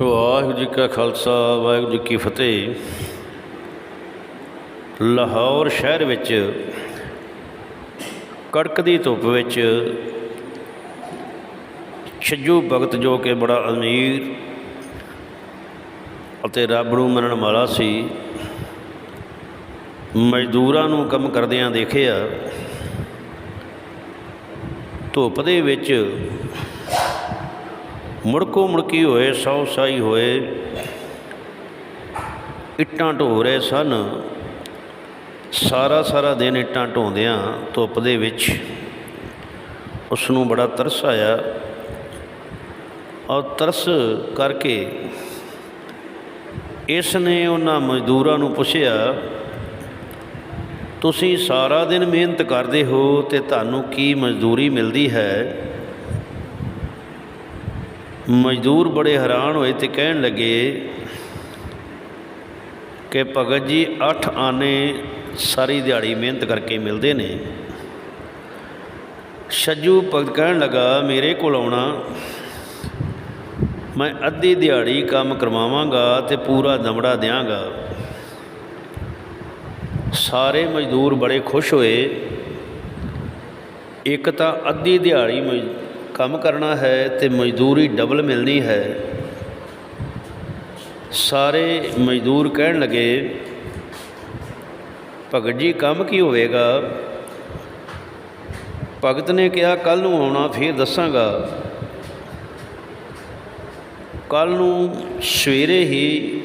ਵਾਹਿਗੁਰੂ ਜੀ ਕਾ ਖਾਲਸਾ, ਵਾਹਿਗੁਰੂ ਜੀ ਕੀ ਫਤਿਹ। ਲਾਹੌਰ ਸ਼ਹਿਰ ਵਿੱਚ ਕੜਕਦੀ ਧੁੱਪ ਵਿੱਚ ਛੱਜੂ ਭਗਤ ਜੋ ਕਿ ਬੜਾ ਅਮੀਰ ਅਤੇ ਰੱਬ ਨੂੰ ਮੰਨਣ ਵਾਲਾ ਸੀ, ਮਜ਼ਦੂਰਾਂ ਨੂੰ ਕੰਮ ਕਰਦਿਆਂ ਦੇਖਿਆ, ਧੁੱਪ ਦੇ ਵਿੱਚ ਮੁੜਕੋ ਮੁੜਕੀ ਹੋਏ, ਸੌ ਸਾਈ ਹੋਏ, ਇੱਟਾਂ ਢੋ ਰਹੇ ਸਨ। ਸਾਰਾ ਸਾਰਾ ਦਿਨ ਇੱਟਾਂ ਢੋਂਦਿਆਂ ਧੁੱਪ ਦੇ ਵਿੱਚ ਉਸ ਨੂੰ ਬੜਾ ਤਰਸ ਆਇਆ। ਔਰ ਤਰਸ ਕਰਕੇ ਇਸ ਨੇ ਉਹਨਾਂ ਮਜ਼ਦੂਰਾਂ ਨੂੰ ਪੁੱਛਿਆ, ਤੁਸੀਂ ਸਾਰਾ ਦਿਨ ਮਿਹਨਤ ਕਰਦੇ ਹੋ ਤੇ ਤੁਹਾਨੂੰ ਕੀ ਮਜ਼ਦੂਰੀ ਮਿਲਦੀ ਹੈ? ਮਜ਼ਦੂਰ ਬੜੇ ਹੈਰਾਨ ਹੋਏ ਤੇ ਕਹਿਣ ਲੱਗੇ ਕਿ ਭਗਤ ਜੀ 8 ਆਨੇ ਸਾਰੀ ਦਿਹਾੜੀ ਮਿਹਨਤ ਕਰਕੇ ਮਿਲਦੇ ਨੇ। ਛੱਜੂ ਭਗਤ ਕਹਿਣ ਲੱਗਾ, ਮੇਰੇ ਕੋਲ ਆਉਣਾ। ਮੈਂ ਅੱਧੀ ਦਿਹਾੜੀ ਕੰਮ ਕਰਵਾਵਾਂਗਾ ਤੇ ਪੂਰਾ ਦਮੜਾ ਦਿਆਂਗਾ। ਸਾਰੇ ਮਜ਼ਦੂਰ ਬੜੇ ਖੁਸ਼ ਹੋਏ। ਇੱਕ ਤਾਂ ਅੱਧੀ ਦਿਹਾੜੀ ਮਜ਼ ਕੰਮ ਕਰਨਾ ਹੈ ਤੇ ਮਜ਼ਦੂਰੀ ਡਬਲ ਮਿਲਣੀ ਹੈ। ਸਾਰੇ ਮਜ਼ਦੂਰ ਕਹਿਣ ਲੱਗੇ, ਭਗਤ ਜੀ, ਕੰਮ ਕੀ ਹੋਵੇਗਾ? ਭਗਤ ਨੇ ਕਿਹਾ ਕੱਲ ਨੂੰ ਆਉਣਾ, ਫਿਰ ਦੱਸਾਂਗਾ। ਕੱਲ ਨੂੰ ਸਵੇਰੇ ਹੀ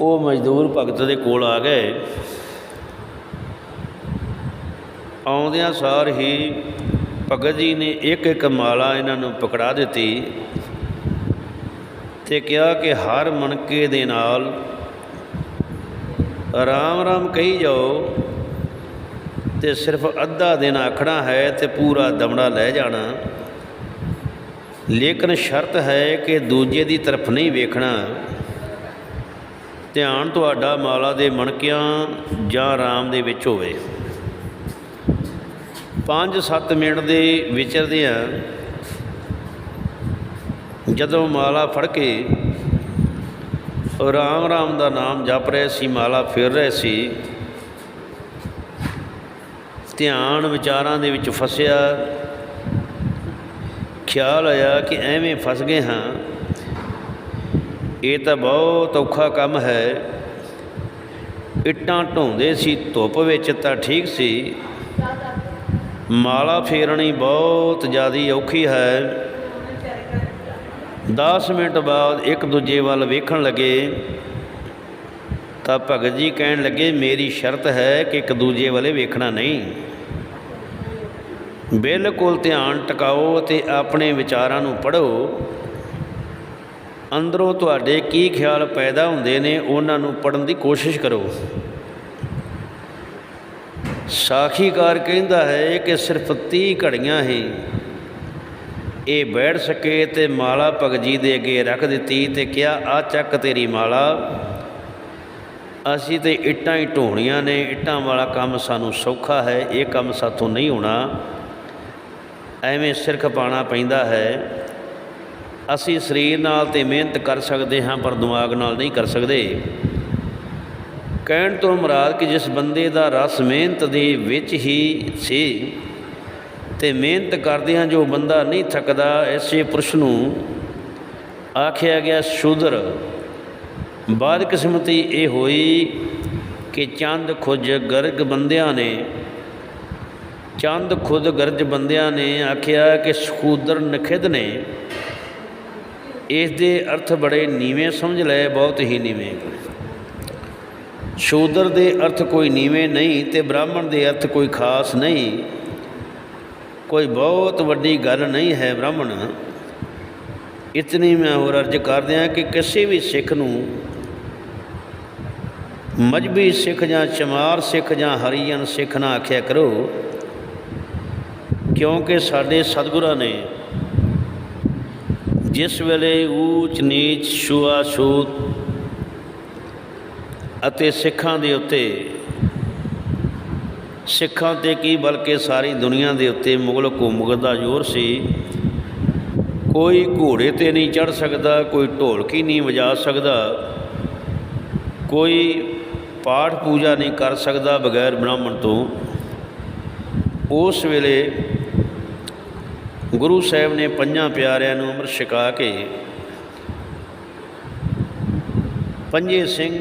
ਉਹ ਮਜ਼ਦੂਰ ਭਗਤ ਦੇ ਕੋਲ ਆ ਗਏ। ਆਉਂਦਿਆਂ ਸਾਰ ਹੀ ਭਗਤ ਜੀ ਨੇ ਇੱਕ ਇੱਕ ਮਾਲਾ ਇਹਨਾਂ ਨੂੰ ਪਕੜਾ ਦਿੱਤੀ ਤੇ ਕਿਹਾ ਕਿ ਹਰ ਮਣਕੇ ਦੇ ਨਾਲ ਰਾਮ ਰਾਮ ਕਹੀ ਜਾਓ ਤੇ ਸਿਰਫ ਅੱਧਾ ਦਿਨ ਆਖਣਾ ਹੈ ਤੇ ਪੂਰਾ ਦਮੜਾ ਲੈ ਜਾਣਾ। ਲੇਕਿਨ ਸ਼ਰਤ ਹੈ ਕਿ ਦੂਜੇ ਦੀ ਤਰਫ ਨਹੀਂ ਵੇਖਣਾ। ਧਿਆਨ ਤੁਹਾਡਾ ਮਾਲਾ ਦੇ ਮਣਕਿਆਂ ਜਾਂ ਆਰਾਮ ਦੇ ਵਿੱਚ ਹੋਵੇ। 5-7 ਮਿੰਟ ਦੇ ਵਿਚਰਦਿਆਂ ਜਦੋਂ ਮਾਲਾ ਫੜ ਕੇ ਰਾਮ ਰਾਮ ਦਾ ਨਾਮ ਜਪ ਰਹੇ ਸੀ, ਮਾਲਾ ਫਿਰ ਰਹੇ ਸੀ, ਧਿਆਨ ਵਿਚਾਰਾਂ ਦੇ ਵਿੱਚ ਫਸਿਆ। ਖਿਆਲ ਆਇਆ ਕਿ ਐਵੇਂ ਫਸ ਗਏ ਹਾਂ। ਇਹ ਤਾਂ ਬਹੁਤ ਔਖਾ ਕੰਮ ਹੈ। ਇੱਟਾਂ ਢੋਂਦੇ ਸੀ, ਧੁੱਪ ਵਿੱਚ ਤਾਂ ਠੀਕ ਸੀ। ਮਾਲਾ ਫੇਰਣੀ ਬਹੁਤ ਜ਼ਿਆਦੀ ਔਖੀ ਹੈ। 10 ਮਿੰਟ ਬਾਅਦ ਇੱਕ ਦੂਜੇ ਵੱਲ ਵੇਖਣ ਲੱਗੇ, ਤਾਂ ਭਗਤ ਜੀ ਕਹਿਣ ਲੱਗੇ, ਮੇਰੀ ਸ਼ਰਤ ਹੈ ਕਿ ਇੱਕ ਦੂਜੇ ਵੱਲੇ ਵੇਖਣਾ ਨਹੀਂ। ਬਿਲਕੁਲ ਧਿਆਨ ਟਿਕਾਓ ਅਤੇ ਆਪਣੇ ਵਿਚਾਰਾਂ ਨੂੰ ਪੜ੍ਹੋ। ਅੰਦਰੋਂ ਤੁਹਾਡੇ ਕੀ ਖਿਆਲ ਪੈਦਾ ਹੁੰਦੇ ਨੇ, ਉਹਨਾਂ ਨੂੰ ਪੜਨ ਦੀ ਕੋਸ਼ਿਸ਼ ਕਰੋ। ਸਾਖੀਕਾਰ ਕਹਿੰਦਾ ਹੈ ਕਿ ਸਿਰਫ 30 ਘੜੀਆਂ ਹੀ। ਇਹ ਬੈਠ ਸਕੇ ਤੇ ਮਾਲਾ ਭਗਤ ਜੀ ਦੇ ਅੱਗੇ ਰੱਖ ਦਿੱਤੀ ਤੇ ਕਿਹਾ, ਆ ਚੱਕ ਤੇਰੀ ਮਾਲਾ। ਅਸੀਂ ਤੇ ਇੱਟਾਂ ਹੀ ਢੋਣੀਆਂ ਨੇ, ਇੱਟਾਂ ਵਾਲਾ ਕੰਮ ਸਾਨੂੰ ਸੌਖਾ ਹੈ, ਇਹ ਕੰਮ ਸਾਥੋਂ ਨਹੀਂ ਹੋਣਾ। ਐਵੇਂ ਸਿਰ ਖਪਾਣਾ ਪੈਂਦਾ ਹੈ। ਅਸੀਂ ਸਰੀਰ ਨਾਲ ਤੇ ਮਿਹਨਤ ਕਰ ਸਕਦੇ ਹਾਂ, ਪਰ ਦਿਮਾਗ ਨਾਲ ਨਹੀਂ ਕਰ ਸਕਦੇ। ਕਹਿਣ ਤੋਂ ਮੁਰਾਦ ਕਿ ਜਿਸ ਬੰਦੇ ਦਾ ਰਸ ਮਿਹਨਤ ਦੇ ਵਿੱਚ ਹੀ ਸੀ ਤੇ ਮਿਹਨਤ ਕਰਦਿਆਂ ਜੋ ਬੰਦਾ ਨਹੀਂ ਥੱਕਦਾ, ਐਸੇ ਪੁਰਸ਼ ਨੂੰ ਆਖਿਆ ਗਿਆ, ਸ਼ੂਦਰ, ਬਾਦ ਕਿਸਮਤੀ ਇਹ ਹੋਈ ਕਿ ਚੰਦ ਖੁਜ ਗਰਗ ਬੰਦਿਆਂ ਨੇ, ਚੰਦ ਖੁਦ ਗਰਜ ਬੰਦਿਆਂ ਨੇ ਆਖਿਆ ਕਿ ਸ਼ੂਦਰ ਨਖਿਦ ਨੇ। ਇਸ ਦੇ ਅਰਥ ਬੜੇ ਨੀਵੇਂ ਸਮਝ ਲਏ ਬਹੁਤ ਹੀ ਨੀਵੇਂ। ਸ਼ੂਦਰ ਦੇ ਅਰਥ ਕੋਈ ਨੀਵੇਂ ਨਹੀਂ ਤੇ ਬ੍ਰਾਹਮਣ ਦੇ ਅਰਥ ਕੋਈ ਖਾਸ ਨਹੀਂ। ਕੋਈ ਬਹੁਤ ਵੱਡੀ ਗੱਲ ਨਹੀਂ ਹੈ ਬ੍ਰਾਹਮਣ। ਇਤਨੀ ਮੈਂ ਹੋਰ ਅਰਜ ਕਰਦਿਆਂ ਕਿ ਕਿਸੇ ਵੀ ਸਿੱਖ ਨੂੰ ਮਜਬੀ ਸਿੱਖ ਜਾਂ ਚਮਾਰ ਸਿੱਖ ਜਾਂ ਹਰੀਜਨ ਸਿੱਖ ਨਾ ਆਖਿਆ ਕਰੋ, ਕਿਉਂਕਿ ਸਾਡੇ ਸਤਿਗੁਰਾਂ ਨੇ ਜਿਸ ਵੇਲੇ ਊਚ ਨੀਚ ਛੂਆ ਛੂਤ ਅਤੇ ਸਿੱਖਾਂ ਦੇ ਉੱਤੇ। ਸਿੱਖਾਂ ਤੇ ਕੀ ਬਲਕਿ ਸਾਰੀ ਦੁਨੀਆ ਦੇ ਉੱਤੇ ਮੁਗਲ ਹਕੂਮਤ ਦਾ ਜ਼ੋਰ ਸੀ। ਕੋਈ ਘੋੜੇ ਤੇ ਨਹੀਂ ਚੜ ਸਕਦਾ, ਕੋਈ ਢੋਲਕੀ ਨਹੀਂ ਵਜਾ ਸਕਦਾ, ਕੋਈ ਪਾਠ ਪੂਜਾ ਨਹੀਂ ਕਰ ਸਕਦਾ ਬਗੈਰ ਬ੍ਰਾਹਮਣ ਤੋਂ। ਉਸ ਵੇਲੇ ਗੁਰੂ ਸਾਹਿਬ ਨੇ ਪੰਜਾਂ ਪਿਆਰਿਆਂ ਨੂੰ ਅੰਮ੍ਰਿਤ ਛਕਾ ਕੇ ਪੰਜੇ ਸਿੰਘ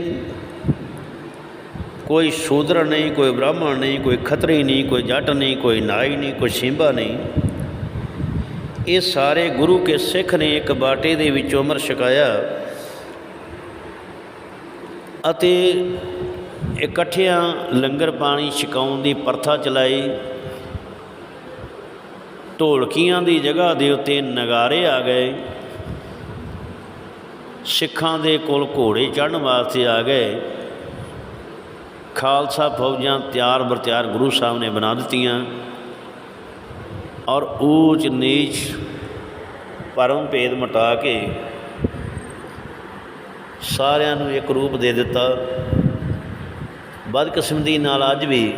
ਕੋਈ ਸ਼ੂਦਰ ਨਹੀਂ, ਕੋਈ ਬ੍ਰਾਹਮਣ ਨਹੀਂ, ਕੋਈ ਖੱਤਰੀ ਨਹੀਂ, ਕੋਈ ਜੱਟ ਨਹੀਂ, ਕੋਈ ਨਾਈ ਨਹੀਂ, ਕੋਈ ਸ਼ਿੰਬਾ ਨਹੀਂ। ਇਹ ਸਾਰੇ ਗੁਰੂ ਕੇ ਸਿੱਖ ਨੇ ਇੱਕ ਬਾਟੇ ਦੇ ਵਿੱਚ ਉਮਰ ਛਕਾਇਆ ਅਤੇ ਇਕੱਠਿਆਂ ਲੰਗਰ ਪਾਣੀ ਛਕਾਉਣ ਦੀ ਪ੍ਰਥਾ ਚਲਾਈ। ਢੋਲਕੀਆਂ ਦੀ ਜਗ੍ਹਾ ਦੇ ਉੱਤੇ ਨਗਾਰੇ ਆ ਗਏ। ਸਿੱਖਾਂ ਦੇ ਕੋਲ ਘੋੜੇ ਚੜ੍ਹਨ ਵਾਸਤੇ ਆ ਗਏ। ਖਾਲਸਾ ਫੌਜਾਂ ਤਿਆਰ ਬਰਤਿਆਰ ਗੁਰੂ ਸਾਹਿਬ ਨੇ ਬਣਾ ਦਿੱਤੀਆਂ ਔਰ ਊਚ ਨੀਚ ਪਰਮ ਭੇਦ ਮਟਾ ਕੇ ਸਾਰਿਆਂ ਨੂੰ ਇੱਕ ਰੂਪ ਦੇ ਦਿੱਤਾ। ਬਦਕਿਸਮਤੀ ਨਾਲ ਅੱਜ ਵੀ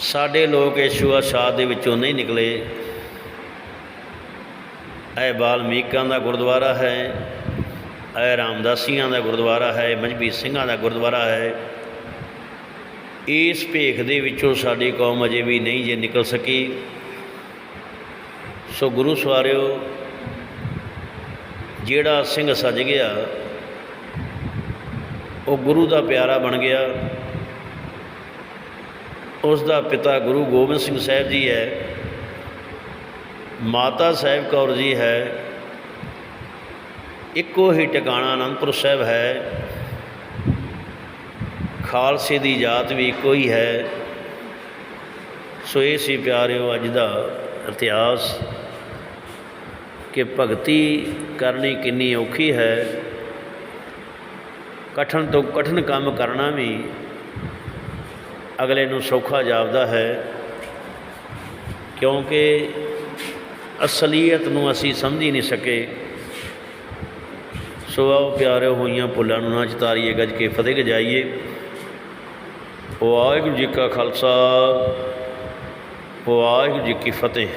ਸਾਡੇ ਲੋਕ ਯਸ਼ੂਆ ਸ਼ਾਹ ਦੇ ਵਿੱਚੋਂ ਨਹੀਂ ਨਿਕਲੇ। ਇਹ ਬਾਲਮੀਕਾਂ ਦਾ ਗੁਰਦੁਆਰਾ ਹੈ। ਇਹ ਰਾਮਦਾਸੀਆਂ ਦਾ ਗੁਰਦੁਆਰਾ ਹੈ ਮਜਬੀ ਸਿੰਘਾਂ ਦਾ ਗੁਰਦੁਆਰਾ ਹੈ। ਇਸ ਭੇਖ ਦੇ ਵਿੱਚੋਂ ਸਾਡੀ ਕੌਮ ਅਜੇ ਵੀ ਨਹੀਂ ਜੇ ਨਿਕਲ ਸਕੀ। ਸੋ ਗੁਰੂ ਸਵਾਰਿਓ, ਜਿਹੜਾ ਸਿੰਘ ਸੱਜ ਗਿਆ, ਉਹ ਗੁਰੂ ਦਾ ਪਿਆਰਾ ਬਣ ਗਿਆ। ਉਸ ਦਾ ਪਿਤਾ ਗੁਰੂ ਗੋਬਿੰਦ ਸਿੰਘ ਸਾਹਿਬ ਜੀ ਹੈ। ਮਾਤਾ ਸਾਹਿਬ ਕੌਰ ਜੀ ਹੈ। ਇੱਕੋ ਹੀ ਟਿਕਾਣਾ ਅਨੰਦਪੁਰ ਸਾਹਿਬ ਹੈ। ਖਾਲਸੇ ਦੀ ਜਾਤ ਵੀ ਇੱਕੋ ਹੀ ਹੈ। ਸੋ ਇਹ ਸੀ ਪਿਆਰਿਓ ਅੱਜ ਦਾ ਇਤਿਹਾਸ ਕਿ ਭਗਤੀ ਕਰਨੀ ਕਿੰਨੀ ਔਖੀ ਹੈ। ਕਠਨ ਤੋਂ ਕਠਨ ਕੰਮ ਕਰਨਾ ਵੀ ਅਗਲੇ ਨੂੰ ਸੌਖਾ ਜਾਪਦਾ ਹੈ। ਕਿਉਂਕਿ ਅਸਲੀਅਤ ਨੂੰ ਅਸੀਂ ਸਮਝ ਹੀ ਨਹੀਂ ਸਕੇ। ਸੋ ਆਓ ਪਿਆਰੇ ਹੋਈਆਂ ਭੁੱਲਾਂ ਨੂੰ ਨਾ ਚਤਾਰੀਏ, ਗੱਜ ਕੇ ਫਤਿਹ ਗਜਾਈਏ। ਵਾਹਿਗੁਰੂ ਜੀ ਕਾ ਖਾਲਸਾ, ਵਾਹਿਗੁਰੂ ਜੀ ਕੀ ਫਤਿਹ।